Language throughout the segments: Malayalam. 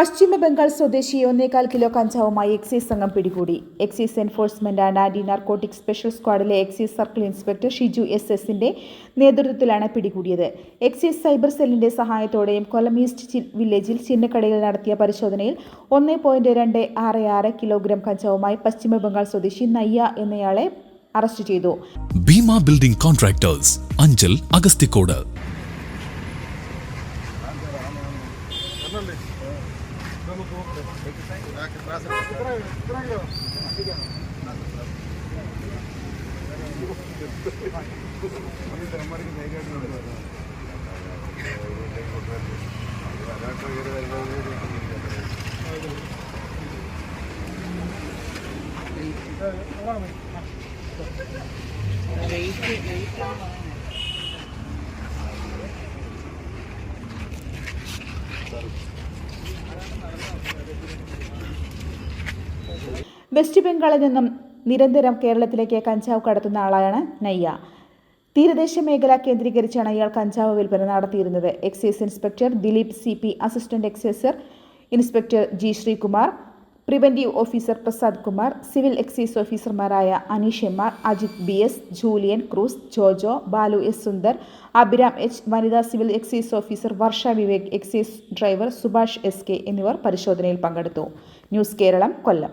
പശ്ചിമ ബംഗാൾ സ്വദേശി ഒന്നേകാൽ കിലോ കഞ്ചാവുമായി എക്സൈസ് സംഘം പിടികൂടി. Excise enforcement and anti narcotic special സ്ക്വാഡിലെ excise circle inspector Shiju S എസിന്റെ നേതൃത്വത്തിലാണ് പിടികൂടിയത്. എക്സൈസ് സൈബർ സെല്ലിന്റെ സഹായത്തോടെയും കൊല്ലം ഈസ്റ്റ് വില്ലേജിൽ ചിന്നക്കടയിൽ നടത്തിയ പരിശോധനയിൽ ഒന്ന് പോയിന്റ് രണ്ട് ആറ് ആറ് കിലോഗ്രാം കഞ്ചാവുമായി പശ്ചിമ ബംഗാൾ സ്വദേശി നയ്യ എന്നയാളെ അറസ്റ്റ് ചെയ്തു. Bheema building contractors Anchal Agasthikode wait wait west ബംഗാളിൽ നിന്നും നിരന്തരം കേരളത്തിലേക്ക് കഞ്ചാവ് കടത്തുന്ന ആളാണ് നയ്യ. തീരദേശ മേഖല കേന്ദ്രീകരിച്ചാണ് ഇയാൾ കഞ്ചാവ് വിൽപ്പന നടത്തിയിരുന്നത്. Excise inspector Dileep C P assistant excise inspector G Sreekumar preventive officer Prasad Kumar civil excise ഓഫീസർമാരായ Aneesh M R Ajith B S Julian Cruz Jojo Balu S Sundar Abhiram H വനിതാ civil excise officer Varsha Vivek excise driver Subhash S K എന്നിവർ പരിശോധനയിൽ പങ്കെടുത്തു. News Keralam Kollam.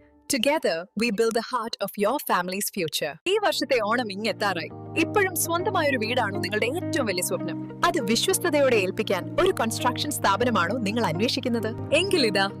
Together, we build the heart of your family's future. ഈ വർഷത്തെ ഓണം ഇങ്ങെത്താറായി. ഇപ്പോഴും സ്വന്തമായ ഒരു വീടാണോ നിങ്ങളുടെ ഏറ്റവും വലിയ സ്വപ്നം. അത് വിശ്വസ്തയോടെ ഏൽപ്പിക്കാൻ ഒരു കൺസ്ട്രക്ഷൻ സ്ഥാപനമാണോ നിങ്ങൾ അന്വേഷിക്കുന്നത്? എങ്കിലിതാ